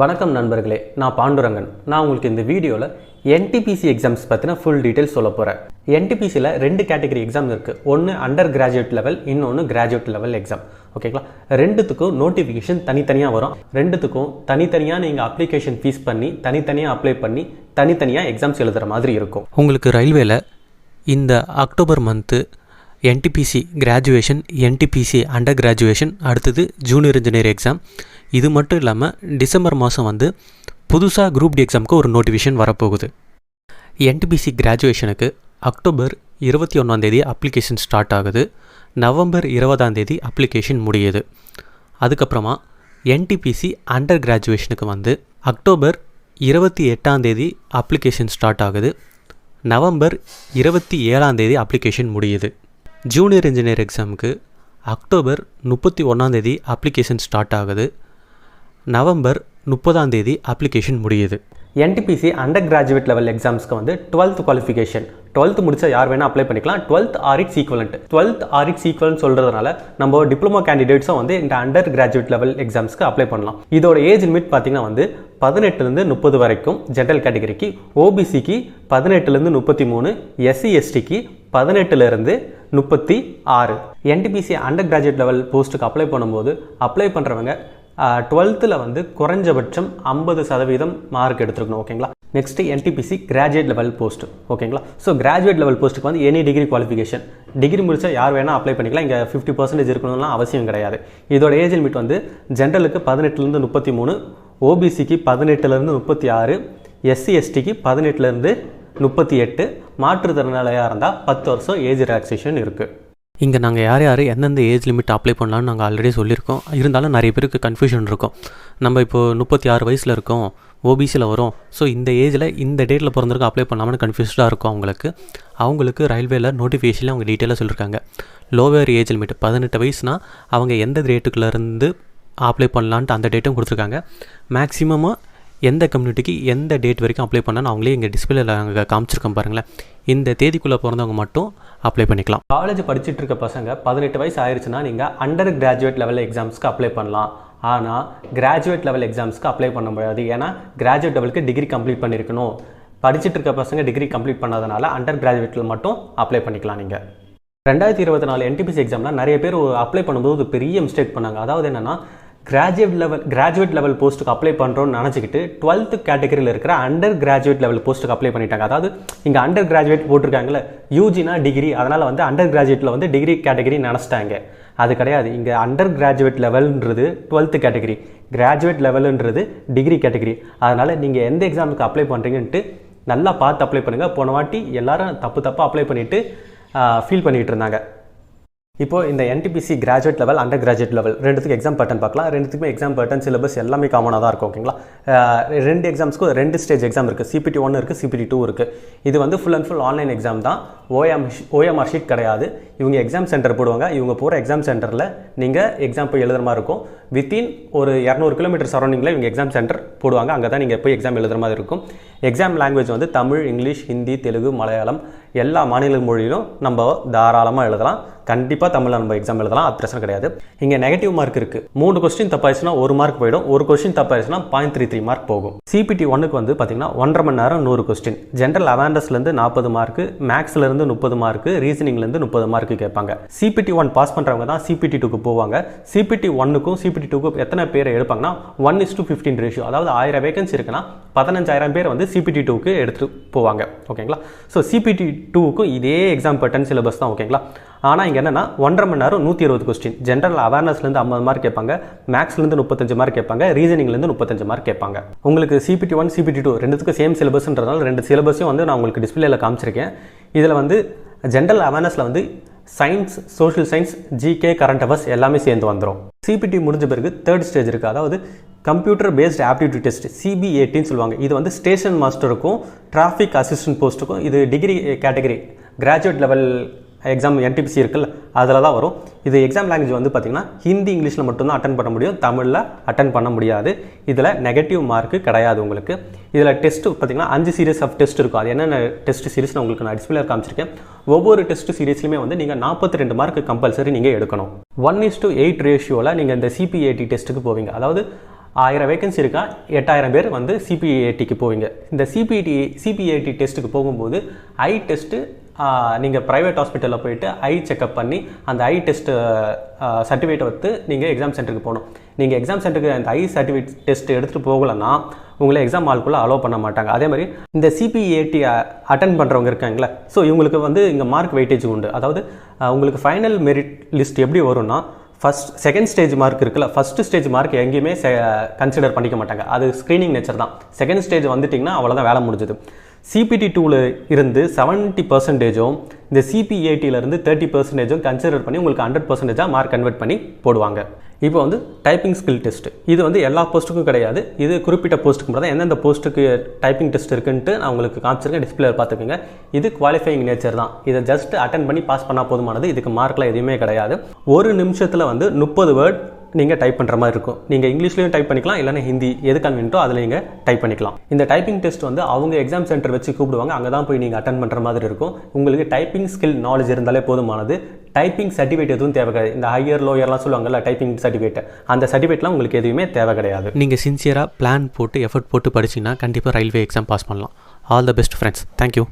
வணக்கம் நண்பர்களே நான் பாண்டுரங்கன். நான் உங்களுக்கு இந்த வீடியோவில் என்டிபிசி எக்ஸாம்ஸ் பற்றின ஃபுல் டீட்டெயில்ஸ் சொல்ல போகிறேன் என்டிபிசியில் ரெண்டு கேட்டகரி எக்ஸாம் இருக்குது ஒன்று அண்டர் கிராஜுவேட் லெவல் இன்னொன்று கிராஜுவேட் லெவல் எக்ஸாம் ஓகேங்களா ரெண்டுத்துக்கும் நோட்டிஃபிகேஷன் தனித்தனியாக வரும். ரெண்டுத்துக்கும் தனித்தனியாக நீங்கள் அப்ளிகேஷன் ஃபீஸ் பண்ணி தனித்தனியாக அப்ளை பண்ணி தனித்தனியாக எக்ஸாம்ஸ் எழுதுகிற மாதிரி இருக்கும். உங்களுக்கு ரயில்வேல இந்த October month NTPC graduation NTPC undergraduation அடுத்தது ஜூனியர் இன்ஜினியர் எக்ஸாம் இது மட்டும் இல்லாமல் டிசம்பர் மாதம் வந்து புதுசாக குரூப் டி எக்ஸாமுக்கு ஒரு நோட்டிஃபிகேஷன் வரப்போகுது. என்டிபிசி கிராஜுவேஷனுக்கு அக்டோபர் இருபத்தி ஒன்றாந்தேதி அப்ளிகேஷன் ஸ்டார்ட் ஆகுது. நவம்பர் இருபதாந்தேதி அப்ளிகேஷன் முடியுது. அதுக்கப்புறமா என்டிபிசி அண்டர் கிராஜுவேஷனுக்கு வந்து அக்டோபர் இருபத்தி எட்டாந்தேதி அப்ளிகேஷன் ஸ்டார்ட் ஆகுது. நவம்பர் இருபத்தி ஏழாந்தேதி அப்ளிகேஷன் முடியுது. ஜூனியர் இன்ஜினியர் எக்ஸாமுக்கு அக்டோபர் முப்பத்தி ஒன்றாந்தேதி அப்ளிகேஷன் ஸ்டார்ட் ஆகுது. நவம்பர் முப்பதாம் தேதி அப்ளிகேஷன் முடியுது. என்டிபிசி அண்டர் கிராஜுவேட் லெவல் எக்ஸாம்ஸ்க்கு வந்து டுவெல்த் குவாலிஃபிகேஷன் டுவெல்த் முடிச்சா யார் வேணால் அப்ளை பண்ணிக்கலாம். Twelfth or equivalent twelfth or equivalent சொல்கிறதுனால நம்ம டிப்ளமோ கேண்டிடேட்ஸும் வந்து இந்த அண்டர் கிராஜுவேட் லெவல் எக்ஸாம்ஸ்க்கு அப்ளை பண்ணலாம். இதோட ஏஜ் லிமிட் பார்த்தீங்கன்னா வந்து பதினெட்டுலேருந்து முப்பது வரைக்கும் ஜென்ரல் கேட்டகரிக்கு ஓபிசிக்கு பதினெட்டுலேருந்து முப்பத்தி மூணு எஸ்சி எஸ்டிக்கு பதினெட்டுலேருந்து முப்பத்தி ஆறு. என்டிபிசி அண்டர் கிராஜுவேட் லெவல் போஸ்ட்டுக்கு அப்ளை பண்ணும்போது அப்ளை பண்ணுறவங்க டுவெல்த்தில் வந்து குறைஞ்சபட்சம் ஐம்பது சதவீதம் மார்க் எடுத்துருக்கணும் ஓகேங்களா? Next NTPC graduate level post ஓகேங்களா? ஸோ கிராஜுவேட் லெவல் போஸ்ட்டுக்கு வந்து எனி டிகிரி குவாலிஃபிகேஷன் டிகிரி முடிச்சா யார் வேணால் அப்ளை பண்ணிக்கலாம். இங்கே ஃபிஃப்டி பர்சன்டேஜ் இருக்கணும்லாம் அவசியம் கிடையாது. இதோட ஏஜ் லிமிட் வந்து ஜென்ரலுக்கு பதினெட்டுலேருந்து முப்பத்தி மூணு ஓபிசிக்கு பதினெட்டுலேருந்து முப்பத்தி ஆறு எஸ்சி எஸ்டிக்கு பதினெட்டுலேருந்து முப்பத்தி எட்டு மாற்றுத்திறனாளியாக இருந்தால் பத்து வருஷம் ஏஜ் ரிலாக்ஸேஷன் இருக்குது இங்கே நாங்கள் யார் யார் எந்தெந்த ஏஜ் லிமிட் அப்ளை பண்ணலாம்னு நாங்கள் ஆல்ரெடி சொல்லியிருக்கோம். இருந்தாலும் நிறைய பேருக்கு கன்ஃபியூஷன் இருக்கும். நம்ம இப்போது முப்பத்தி ஆறு வயசில் இருக்கோம். ஓபிசியில் வரும். ஸோ இந்த ஏஜில் இந்த டேட்டில் பிறந்திருக்கோம் அப்ளை பண்ணாமல் கன்ஃபியூஸ்டாக இருக்கும் அவங்களுக்கு. அவங்களுக்கு ரயில்வேல நோட்டிஃபிகேஷனில் அவங்க டீட்டெயிலாக சொல்லியிருக்காங்க லோவர் ஏஜ் லிமிட் பதினெட்டு வயசுனால் அவங்க எந்த டேட்டுக்குள்ளேருந்து அப்ளை பண்ணலான்ட்டு அந்த டேட்டும் கொடுத்துருக்காங்க. மேக்ஸிமமாக எந்த கம்யூனிட்டிக்கு எந்த டேட் வரைக்கும் அப்ளை பண்ணாலும் அவங்களே இங்கே டிஸ்பிளேல அங்கே காமிச்சிருக்கோம் பாருங்களேன். இந்த தேதிக்குள்ளே பிறந்தவங்க மட்டும் அப்ளை பண்ணிக்கலாம். காலேஜ் படிச்சுட்டு இருக்க பசங்க பதினெட்டு வயசு ஆயிடுச்சுன்னா நீங்கள் அண்டர் கிராஜுவேட் லெவல் எக்ஸாம்ஸ்க்கு அப்ளை பண்ணலாம். ஆனால் கிராஜுவேட் லெவல் எக்ஸாம்ஸ்க்கு அப்ளை பண்ண முடியாது. ஏன்னா கிராஜுவேட் லெவலுக்கு டிகிரி கம்ப்ளீட் பண்ணியிருக்கணும் படிச்சுட்டு இருக்க பசங்க டிகிரி கம்ப்ளீட் பண்ணாதனால அண்டர் கிராஜுவேட்டில் மட்டும் அப்ளை பண்ணிக்கலாம் நீங்கள் ரெண்டாயிரத்தி இருபத்தி நாலு என்டிபிசி எக்ஸாமில் நிறைய பேர் அப்ளை பண்ணும்போது ஒரு பெரிய மிஸ்டேக் பண்ணாங்க. அதாவது என்னென்னா கிராஜுவேட் லெவல் கிராஜுவேட் லெவல் போஸ்ட்டுக்கு அப்ளை பண்ணுறோன்னு நினச்சிக்கிட்டு டுவெல்த்து கேட்டகரியில் இருக்கிற அண்டர் கிராஜுவேட் லெவல் போஸ்ட்டுக்கு அப்ளை பண்ணிட்டாங்க. அதாவது இங்கே அண்டர் கிராஜுவேட் போட்டிருக்காங்களே யூஜினா டிகிரி அதனால் வந்து அண்டர் கிராஜுவேட்டில் வந்து டிகிரி கேட்டகரி நினச்சிட்டாங்க. அது கிடையாது. இங்கே அண்டர் கிராஜுவேட் லெவல்ன்றது டுவெல்த்து கேட்டகரி கிராஜுவேட் லெவலுன்றது டிகிரி கேட்டகரி அதனால் நீங்கள் எந்த எக்ஸாமுக்கு அப்ளை பண்ணுறீங்கன்ட்டு நல்லா பார்த்து அப்ளை பண்ணுங்கள் போன வாட்டி எல்லாரும் தப்பு தப்பாக அப்ளை பண்ணிவிட்டு ஃபீல் பண்ணிகிட்டு இருந்தாங்க. இப்போ இந்த NTPC graduate level undergraduate level ரெண்டுத்துக்கு எக்ஸாம் பேட்டர்ன் பார்க்கலாம். ரெண்டுத்துக்குமே எக்ஸாம் பேட்டர்ன் சிலபஸ் எல்லாமே காமனாக தான் இருக்கும் ஓகேங்களா ரெண்டு எக்ஸாம்ஸ்க்கும் ரெண்டு ஸ்டேஜ் எக்ஸாம் இருக்குது சிபிடி ஒன் இருக்குது சிபிடி டூ இருக்குது இது வந்து full and full online exam தான். ஓஎம் ஓஎம்ஆர் ஷீட் கிடையாது. இவங்க எக்ஸாம் சென்டர் போடுவாங்க. இவங்க போகிற எக்ஸாம் சென்டரில் நீங்கள் எக்ஸாம் போய் எழுதுற மாதிரி இருக்கும். வித்தின் ஒரு இரநூறு கிலோமீட்டர் சரௌண்டிங்கில் இவங்க எக்ஸாம் சென்டர் போடுவாங்க. அங்கே தான் நீங்கள் போய் எக்ஸாம் எழுதுற மாதிரி இருக்கும். எக்ஸாம் லாங்குவேஜ் வந்து தமிழ் இங்கிலீஷ் ஹிந்தி தெலுங்கு மலையாளம் எல்லா மாநில மொழியிலும் நம்ம தாராளமாக எழுதலாம். கண்டிப்பாக தமிழில் நம்ம எக்ஸாம் எழுதலாம். அது பிரச்சனை கிடையாது. இங்கே நெகட்டிவ் மார்க் இருக்குது மூணு கொஸ்டின் தப்பாயிடுச்சுன்னா ஒரு மார்க் போயிடும். ஒரு கொஸ்டின் தப்பாயிடுச்சுன்னா பாயிண்ட் த்ரீ த்ரீ மார்க் போகும். சிபிடி ஒன்னுக்கு வந்து பார்த்தீங்கன்னா ஒன்றரை மணி நேரம் நூறு கொஸ்டின் ஜென்ரல் அவேர்னஸ்லேருந்து நாற்பது மார்க்கு மேக்ஸ்லேருந்து முப்பது மார்க்கு ரீசனிங்லேருந்து முப்பது மார்க்கு கேட்பாங்க. சிபிடி ஒன் பாஸ் பண்ணுறவங்க தான் சிபிடி டூக்கு போவாங்க. சிபிடி ஒன்னுக்கும் சிபிடி டூக்கும் எத்தனை பேர் எடுப்பாங்கன்னா one is to fifteen ratio அதாவது ஆயிரம் வேகன்சி இருக்குன்னா பதினஞ்சாயிரம் பேர் வந்து சிபிடி டூக்கு எடுத்துகிட்டு போவாங்க. ஓகேங்களா ஸோ சிபிடி டூவுக்கும் இதே எக்ஸாம் பேட்டர்ன் சிலபஸ் தான் ஓகேங்களா ஆனால் இங்கே என்னன்னா ஒன்றரை மணி நேரம் நூற்றி இருபது கொஸ்டின் ஜென்ரல் அவேர்னஸ்லேருந்து ஐம்பது மார்க் கேட்பாங்க. மேக்ஸ்லேருந்து முப்பத்தஞ்சு மார்க் கேட்பாங்க. ரீசனிங்லேருந்து முப்பத்தஞ்சு மார்க் கேட்பாங்க. உங்களுக்கு சிபிடி ஒன் சிபிடி டூ ரெண்டுத்துக்கும் சேம் சிலபஸ்ன்றதால ரெண்டு சிலபஸையும் வந்து நான் உங்களுக்கு டிஸ்பிளேல காமிச்சிருக்கேன். இதில் வந்து ஜென்ரல் அவேர்னஸில் வந்து science social science GK current affairs எல்லாமே சேர்ந்து வந்துடும் சிபிடி முடிஞ்ச பிறகு தேர்ட் ஸ்டேஜ் இருக்குது அதாவது கம்ப்யூட்டர் பேஸ்ட் ஆப்டிடியூட் டெஸ்ட் சிபிஏடின்னு சொல்லுவாங்க. இது வந்து ஸ்டேஷன் மாஸ்டருக்கும் டிராஃபிக் அசிஸ்டன்ட் போஸ்ட்டுக்கும் இது degree category graduate level exam NTPC இருக்குல்ல அதில் தான் வரும். இது எக்ஸாம் லாங்குவேஜ் வந்து பார்த்திங்கன்னா ஹிந்தி இங்கிலீஷில் மட்டும்தான் அட்டன் பண்ண முடியும். தமிழில் அட்டன் பண்ண முடியாது. இதில் நெகட்டிவ் மார்க்கு கிடையாது உங்களுக்கு. இதில் டெஸ்ட்டு பார்த்திங்கன்னா அஞ்சு சீரியஸ் ஆஃப் டெஸ்ட் இருக்கும். அது என்னென்ன டெஸ்ட் சீரீஸ் நான் உங்களுக்கு நான் டிஸ்பிளே காமிச்சிருக்கேன். ஒவ்வொரு டெஸ்ட் சீரிஸ்லையுமே வந்து நீங்கள் நாற்பத்தி ரெண்டு மார்க் கம்பல்சரி நீங்கள் எடுக்கணும் ஒன் இஸ் டு எயிட் ரேஷியோவில் நீங்கள் இந்த சிபிஏடி டெஸ்ட்டுக்கு போவீங்க. அதாவது ஆயிரம் வேகன்சி இருக்கா? எட்டாயிரம் பேர் வந்து சிபிஐடிக்கு போவீங்க. இந்த சிபிடி சிபிஐடி டெஸ்ட்டுக்கு போகும்போது ஐ டெஸ்ட்டு நீங்கள் ப்ரைவேட் ஹாஸ்பிட்டலில் போயிட்டு ஐ செக்அப் பண்ணி அந்த ஐ டெஸ்ட்டு சர்டிஃபிகேட்டை வந்து நீங்கள் எக்ஸாம் சென்டருக்கு போகணும். நீங்கள் எக்ஸாம் சென்டருக்கு அந்த ஐ சர்டிஃபிகேட் டெஸ்ட் எடுத்துகிட்டு போகலன்னா உங்களை எக்ஸாம் ஹால்குள்ளே அலோவ் பண்ண மாட்டாங்க. அதே மாதிரி இந்த சிபிஏடி அட்டன் பண்ணுறவங்க இருக்காங்களே ஸோ இவங்களுக்கு வந்து இங்கே மார்க் வெயிட்டேஜ் உண்டு. அதாவது உங்களுக்கு ஃபைனல் மெரிட் லிஸ்ட் எப்படி வரும்னா ஃபஸ்ட் செகண்ட் ஸ்டேஜ் மார்க் இருக்குல்ல ஃபர்ஸ்ட் ஸ்டேஜ் மார்க் எங்கேயுமே கன்சிடர் பண்ணிக்க மாட்டாங்க. அது ஸ்க்ரீனிங் நேச்சர் தான். செகண்ட் ஸ்டேஜ் வந்துட்டிங்கன்னா அவ்வளோதான் வேலை முடிஞ்சது. சிபிடி டூவில் இருந்து செவன்ட்டி பர்சன்டேஜும் இந்த சிபிஏடியிலேருந்து தேர்ட்டி பர்சன்டேஜும் கன்சிடர் பண்ணி உங்களுக்கு ஹண்ட்ரட் பர்சன்டேஜாக மார்க் கன்வெர்ட் பண்ணி போடுவாங்க. இப்போ வந்து டைப்பிங் ஸ்கில் டெஸ்ட் இது வந்து எல்லா போஸ்ட்டுக்கும் கிடையாது. இது குறிப்பிட்ட போஸ்ட்டுக்கு மட்டும் தான் எந்தெந்த போஸ்ட்டுக்கு டைப்பிங் டெஸ்ட் இருக்குன்ட்டு நான் உங்களுக்கு காமிச்சிருக்கேன். டிஸ்பிளே பார்த்துக்கோங்க. இது குவாலிஃபைங் நேச்சர் தான். இதை ஜஸ்ட் அட்டன் பண்ணி பாஸ் பண்ணால் போதுமானது. இதுக்கு மார்க்லாம் எதுவுமே கிடையாது. ஒரு நிமிஷத்தில் வந்து முப்பது வேர்ட் நீங்கள் டைப் பண்ணுற மாதிரி இருக்கும். நீங்கள் இங்கிலீஷ்லையும் டைப் பண்ணிக்கலாம் இல்லைன்னா ஹிந்தி எது கன்வீன்ட்டோ அதில் நீங்கள் டைப் பண்ணிக்கலாம். இந்த டைப்பிங் டெஸ்ட் வந்து அவங்க எக்ஸாம் சென்டர் வச்சு கூப்பிடுவாங்க. அங்கே தான் போய் நீங்கள் அட்டன் பண்ணுற மாதிரி இருக்கும். உங்களுக்கு டைப்பிங் ஸ்கில் நாலேஜ் இருந்தாலே போதுமானது. டைப்பிங் சர்டிஃபிகேட் எதுவும் தேவை கிடையாது. இந்த ஹையர் லோயர்லாம் சொல்லுவாங்கல்ல டைப்பிங் சர்டிஃபிகேட் அந்த சர்டிஃபிகேட்லாம் உங்களுக்கு எதுவுமே தேவை கிடையாது. நீங்கள் சின்சியராக பிளான் போட்டு எஃபர்ட் போட்டு படிச்சிங்கன்னா கண்டிப்பாக ரயில்வே எக்ஸாம் பாஸ் பண்ணலாம். All the best friends thank you